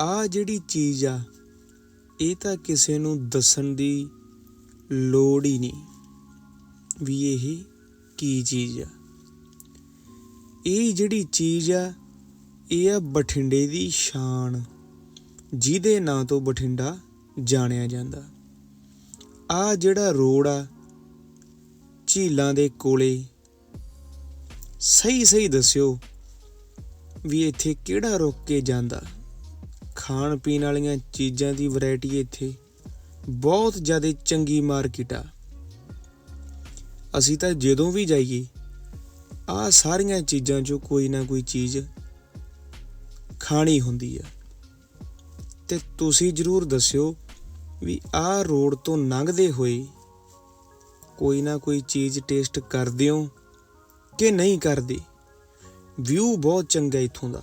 ਆ ਜਿਹੜੀ ਚੀਜ਼ ਆ, ਇਹ ਤਾਂ ਕਿਸੇ ਨੂੰ ਦੱਸਣ ਦੀ ਲੋੜ ਹੀ ਨਹੀਂ ਵੀ ਇਹ ਕੀ ਚੀਜ਼ ਆ। ਇਹ ਜਿਹੜੀ ਚੀਜ਼ ਆ, ਇਹ ਆ ਬਠਿੰਡੇ ਦੀ ਸ਼ਾਨ, ਜਿਹਦੇ ਨਾਂ ਤੋਂ ਬਠਿੰਡਾ ਜਾਣਿਆ ਜਾਂਦਾ। ਆ ਜਿਹੜਾ ਰੋਡ ਆ, ਝੀਲਾਂ ਦੇ ਕੋਲੇ ਸਹੀ ਸਹੀ ਦੱਸਿਓ ਵੀ ਇੱਥੇ ਕਿਹੜਾ ਰੁਕ ਕੇ ਜਾਂਦਾ। ਖਾਣ ਪੀਣ ਵਾਲੀਆਂ ਚੀਜ਼ਾਂ ਦੀ ਵੈਰਾਈਟੀ ਇੱਥੇ ਬਹੁਤ ਜ਼ਿਆਦਾ ਚੰਗੀ ਮਾਰਕੀਟ ਆ। ਅਸੀਂ ਤਾਂ ਜਦੋਂ ਵੀ ਜਾਈਏ ਆ ਸਾਰੀਆਂ ਚੀਜ਼ਾਂ 'ਚੋਂ ਕੋਈ ਨਾ ਕੋਈ ਚੀਜ਼ ਖਾਣੀ ਹੁੰਦੀ ਆ। ਤੇ ਤੁਸੀਂ ਜਰੂਰ ਦੱਸਿਓ ਵੀ ਆਹ ਰੋਡ ਤੋਂ ਲੰਘਦੇ ਹੋਏ ਕੋਈ ਨਾ ਕੋਈ ਚੀਜ਼ ਟੇਸਟ ਕਰਦੇ ਹੋ ਕਿ ਨਹੀਂ ਕਰਦੇ? ਵਿਊ ਬਹੁਤ ਚੰਗਾ ਇੱਥੋਂ ਦਾ।